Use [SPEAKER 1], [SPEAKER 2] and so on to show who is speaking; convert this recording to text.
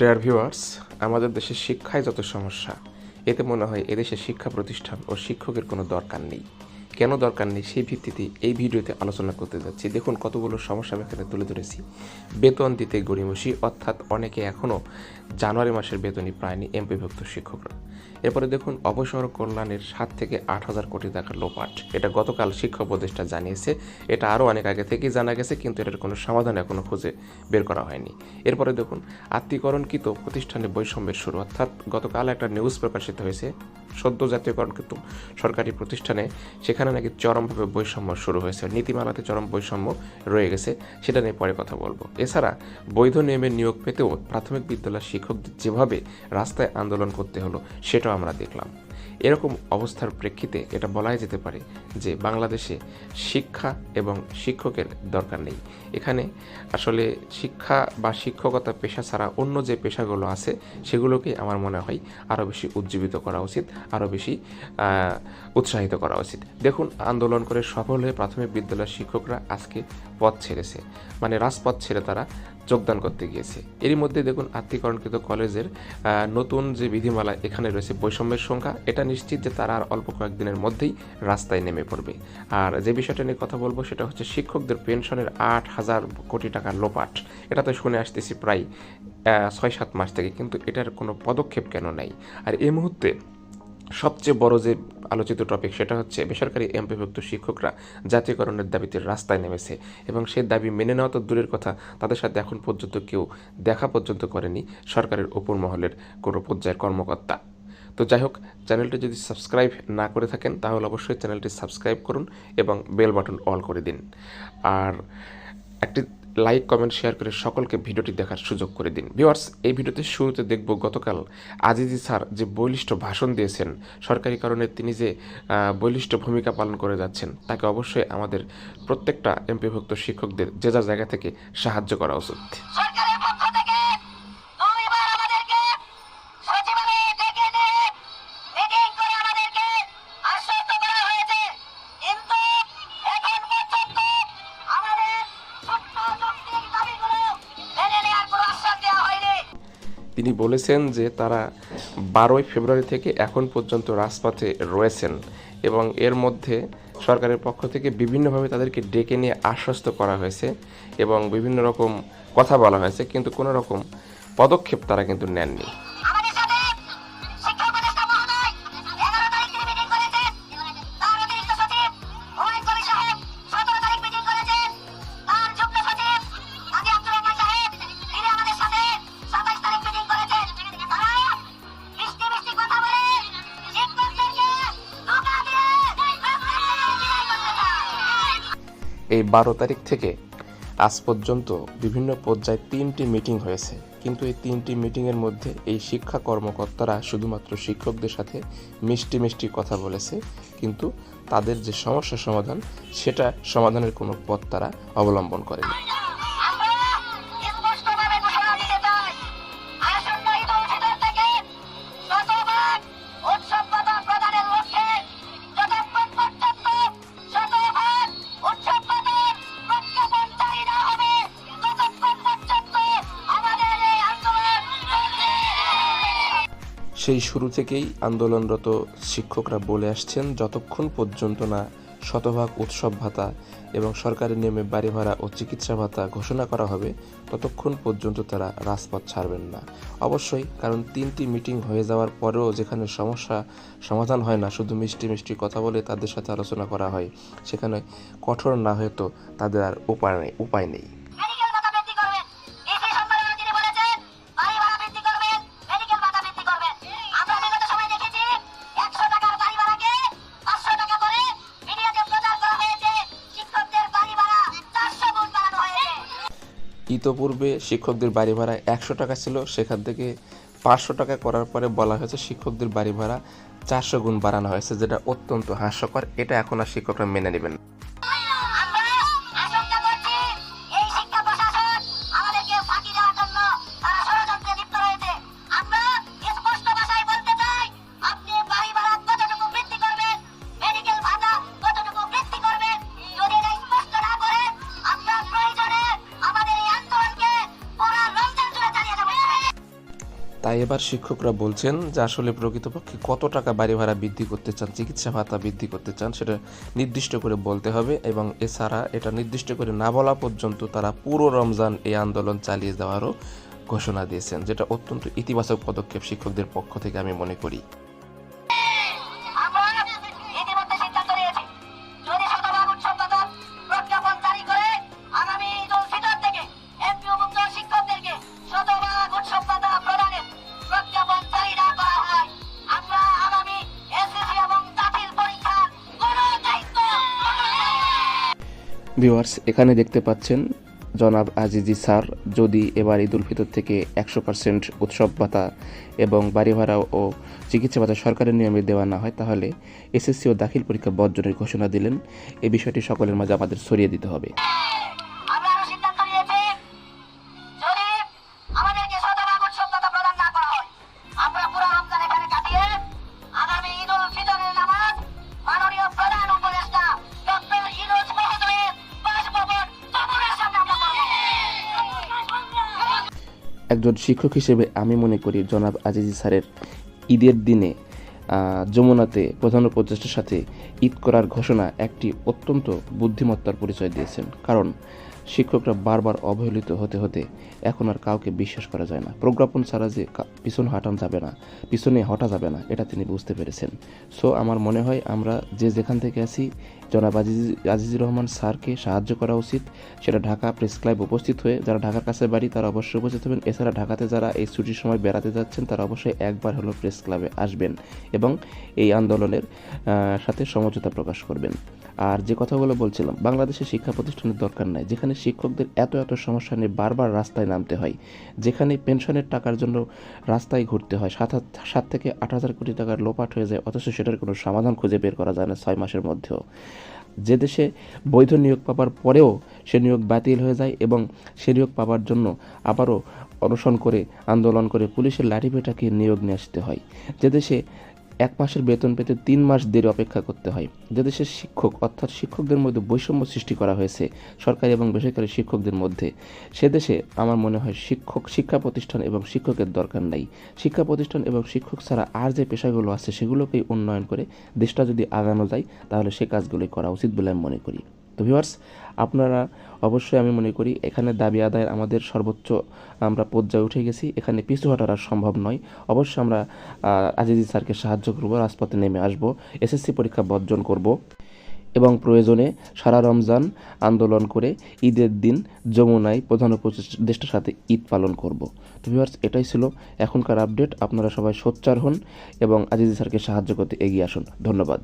[SPEAKER 1] Dear viewers আমাদের দেশের শিক্ষায় যত সমস্যা, এতে মনে হয় এদেশের শিক্ষা প্রতিষ্ঠান ও শিক্ষকের কোনো দরকার নেই। কেন দরকার নেই সেই ভিত্তিতে এই ভিডিওতে আলোচনা করতে যাচ্ছি। দেখুন কতগুলো সমস্যা আমি এখানে তুলে ধরেছি। বেতন দিতে গড়িমসি, অর্থাৎ অনেকে এখনও জানুয়ারি মাসের বেতনই পায়নি এমপিভুক্ত শিক্ষকরা। এরপরে দেখুন, অবসর কল্যাণের সাত থেকে আট হাজার কোটি টাকার লোপাট। এটা গতকাল শিক্ষা উপদেষ্টা জানিয়েছে। এটা আরও অনেক আগে থেকেই জানা গেছে, কিন্তু এটার কোনো সমাধান এখনও খুঁজে বের করা হয়নি। এরপরে দেখুন আত্মীকরণকৃত প্রতিষ্ঠানে বৈষম্যের শুরু, অর্থাৎ গতকাল একটা নিউজ প্রকাশিত হয়েছে। সদ্য জাতীয়করণ কিন্তু সরকারি প্রতিষ্ঠানে সেখানে নাকি চরমভাবে বৈষম্য শুরু হয়েছে। নীতিমালাতে চরম বৈষম্য রয়ে গেছে, সেটা নিয়ে পরে কথা বলব। এছাড়া বৈধ নিয়মে নিয়োগ পেতেও প্রাথমিক বিদ্যালয়ের শিক্ষকদের যেভাবে রাস্তায় আন্দোলন করতে হলো, সেটাও আমরা দেখলাম। এরকম অবস্থার প্রেক্ষিতে এটা বলাই যেতে পারে যে বাংলাদেশে শিক্ষা এবং শিক্ষকের দরকার নেই। এখানে আসলে শিক্ষা বা শিক্ষকতা পেশা ছাড়া অন্য যে পেশাগুলো আছে, সেগুলোকে আমার মনে হয় আরও বেশি উজ্জীবিত করা উচিত আরও বেশি উৎসাহিত করা উচিত। দেখুন, আন্দোলন করে সফল হয়ে প্রাথমিক বিদ্যালয়ের শিক্ষকরা আজকে পথ ছেড়েছে। মানে রাজপথ ছেড়ে তারা যোগদান করতে গিয়েছে। এরই মধ্যে দেখুন আত্মীকরণকৃত কলেজের নতুন যে বিধিমালা এখানে রয়েছে বৈষম্যের সংখ্যা, এটা নিশ্চিত যে তারা আর অল্প কয়েকদিনের মধ্যেই রাস্তায় নেমে পড়বে। আর যে বিষয়টা নিয়ে কথা বলব, সেটা হচ্ছে শিক্ষকদের পেনশনের আট হাজার কোটি টাকার লোপাট। এটা তো শুনে আসতেছি প্রায় ছয় সাত মাস থেকে, কিন্তু এটার কোনো পদক্ষেপ কেন নেই? আর এই মুহূর্তে সবচেয়ে বড় যে আলোচিত টপিক সেটা হচ্ছে বেসরকারি এমপিভুক্ত শিক্ষকরা জাতীয়করণের দাবিতে রাস্তায় নেমেছে এবং সেই দাবি মেনে নেওয়া তো দূরের কথা, তাদের সাথে এখন পর্যন্ত কেউ দেখা পর্যন্ত করেনি সরকারের উপর মহলের কোনো পর্যায়ের কর্মকর্তা। তো যাই হোক, চ্যানেলটি যদি সাবস্ক্রাইব না করে থাকেন, তাহলে অবশ্যই চ্যানেলটি সাবস্ক্রাইব করুন এবং বেল বাটন অল করে দিন। আর একটি লাইক কমেন্ট শেয়ার করে সকলকে ভিডিওটি দেখার সুযোগ করে দিন। ভিওয়ার্স এই ভিডিওতে শুরুতে দেখব গতকাল আজিজি স্যার যে বলিষ্ঠ ভাষণ দিয়েছেন, সরকারি কারণে তিনি যে বলিষ্ঠ ভূমিকা পালন করে যাচ্ছেন, তাকে অবশ্যই আমাদের প্রত্যেকটা এমপিভুক্ত শিক্ষকদের যে যার জায়গা থেকে সাহায্য করা উচিত। তিনি বলেছেন যে তারা বারোই ফেব্রুয়ারি থেকে এখন পর্যন্ত রাজপথে রয়েছেন এবং এর মধ্যে সরকারের পক্ষ থেকে বিভিন্নভাবে তাদেরকে ডেকে নিয়ে আশ্বস্ত করা হয়েছে এবং বিভিন্ন রকম কথা বলা হয়েছে, কিন্তু কোনো রকম পদক্ষেপ তারা কিন্তু নেননি। এই বারো তারিখ থেকে আজ পর্যন্ত বিভিন্ন পর্যায়ে তিনটি মিটিং হয়েছে। কিন্তু এই তিনটি মিটিংয়ের মধ্যে এই শিক্ষা কর্মকর্তারা শুধুমাত্র শিক্ষকদের সাথে মিষ্টি মিষ্টি কথা বলেছে, কিন্তু তাদের যে সমস্যা সমাধান, সেটা সমাধানের কোনো পথ তারা অবলম্বন করেনি। সেই শুরু থেকেই আন্দোলনরত শিক্ষকরা বলে আসছেন, যতক্ষণ পর্যন্ত না শতভাগ উৎসব ভাতা এবং সরকারি নিয়মে বাড়ি ভাড়া ও চিকিৎসা ভাতা ঘোষণা করা হবে, ততক্ষণ পর্যন্ত তারা রাজপথ ছাড়বেন না। অবশ্যই, কারণ তিনটি মিটিং হয়ে যাওয়ার পরেও যেখানে সমস্যা সমাধান হয় না, শুধু মিষ্টি মিষ্টি কথা বলে তাদের সাথে আলোচনা করা হয়, সেখানে কঠোর না হয়তো তাদের আর উপায় নেই উপায় নেই। ইতোপূর্বে শিক্ষকদের বাড়ি ভাড়া একশো টাকা ছিল, সেখান থেকে পাঁচশো টাকা করার পরে বলা হয়েছে শিক্ষকদের বাড়ি ভাড়া চারশো গুণ বাড়ানো হয়েছে, যেটা অত্যন্ত হাস্যকর। এটা এখন আর শিক্ষকরা মেনে নেবেন এবার শিক্ষকরা বলছেন যে আসলে প্রকৃতপক্ষে কত টাকা বাড়ি ভাড়া বৃদ্ধি করতে চান, চিকিৎসা ভাতা বৃদ্ধি করতে চান, সেটা নির্দিষ্ট করে বলতে হবে এবং এছাড়া এটা নির্দিষ্ট করে না বলা পর্যন্ত তারা পুরো রমজান এই আন্দোলন চালিয়ে যাওয়ারও ঘোষণা দিয়েছেন, যেটা অত্যন্ত ইতিবাচক পদক্ষেপ শিক্ষকদের পক্ষ থেকে আমি মনে করি। ভিউয়ার্স এখানে দেখতে পাচ্ছেন জনাব আজিজি স্যার, যদি এবার ঈদ উল ফিতর থেকে একশো পার্সেন্ট উৎসব ভাতা এবং বাড়ি ভাড়া ও চিকিৎসা ভাতা সরকারের নিয়মে দেওয়া না হয়, তাহলে এসএসসি ও দাখিল পরীক্ষা বর্জনের ঘোষণা দিলেন। এ বিষয়টি সকলের মাঝে আমাদের ছড়িয়ে দিতে হবে। একজন শিক্ষক হিসেবে আমি মনে করি জনাব আজিজি স্যারের ঈদের দিনে যমুনাতে প্রধান উপদেষ্টার সাথে ঈদ করার ঘোষণা একটি অত্যন্ত বুদ্ধিমত্তার পরিচয় দিয়েছেন। কারণ শিক্ষকরা বারবার অবহেলিত হতে হতে এখন আর কাউকে বিশ্বাস করা যায় না। প্রজ্ঞাপন ছাড়া যে পিছন হাঁটান যাবে না, পিছনে হটা যাবে না, এটা তিনি বুঝতে পেরেছেন। সো আমার মনে হয় আমরা যে যেখান থেকে আছি জনাব আজিজ রহমান স্যারকে সাহায্য করা উচিত। সেটা ঢাকা প্রেস ক্লাব উপস্থিত হয়ে যারা ঢাকার কাছে বাড়ি, তারা অবশ্যই উপস্থিত হবেন। এছাড়া ঢাকাতে যারা এই ছুটির সময় বেড়াতে যাচ্ছেন, তারা অবশ্যই একবার হলো প্রেস ক্লাবে আসবেন এবং এই আন্দোলনের সাথে সমঝোতা প্রকাশ করবেন। আর যে কথাগুলো বলছিলাম, বাংলাদেশে শিক্ষা প্রতিষ্ঠানের দরকার নাই। যেখানে শিক্ষকদের এত এত সমস্যা নিয়ে বারবার রাস্তায় নামতে হয়, যেখানে পেনশনের টাকার জন্য রাস্তায় ঘুরতে হয়, সাত সাত থেকে আট হাজার কোটি টাকার লোপাট হয়ে যায়, অথচ সেটার কোনো সমাধান খুঁজে বের করা যায় না ছয় মাসের মধ্যেও। যে দেশে বৈধ নিয়োগ পাবার পরেও সে নিয়োগ বাতিল হয়ে যায় এবং সে নিয়োগ পাবার জন্য আবারও অনশন করে, আন্দোলন করে পুলিশের লাঠিপেটাকে নিয়োগ নিয়ে আসতে হয়। যে দেশে এক মাসের বেতন পেতে তিন মাস দেরি অপেক্ষা করতে হয়। যে দেশের শিক্ষক, অর্থাৎ শিক্ষকদের মধ্যে বৈষম্য সৃষ্টি করা হয়েছে সরকারি এবং বেসরকারি শিক্ষকদের মধ্যে। সে দেশে আমার মনে হয় শিক্ষক, শিক্ষা প্রতিষ্ঠান এবং শিক্ষকের দরকার নাই। শিক্ষা প্রতিষ্ঠান এবং শিক্ষক ছাড়া আর যে পেশাগুলো আছে সেগুলোকেই উন্নয়ন করে দেশটা যদি আগানো যায়, তাহলে সে কাজগুলোই করা উচিত বলে আমি মনে করি। তো ভিউয়ার্স আপনারা অবশ্যই আমি মনে করি এখানে দাবি আদায়ের আমাদের সর্বোচ্চ আমরা পর্যায়ে উঠে গেছি। এখানে পিছু হটার আর সম্ভব নয়। অবশ্যই আমরা আজিজি স্যারকে সাহায্য করব, রাজপথে নেমে আসব, এসএসসি পরীক্ষা বর্জন করব এবং প্রয়োজনে সারা রমজান আন্দোলন করে ঈদের দিন যমুনায় প্রধান উপদেষ্টার সাথে ঈদ পালন করব। তো ভিউয়ার্স এটাই ছিল এখনকার আপডেট আপনারা সবাই সোচ্চার হন এবং আজিজি স্যারকে সাহায্য করতে এগিয়ে আসুন। ধন্যবাদ।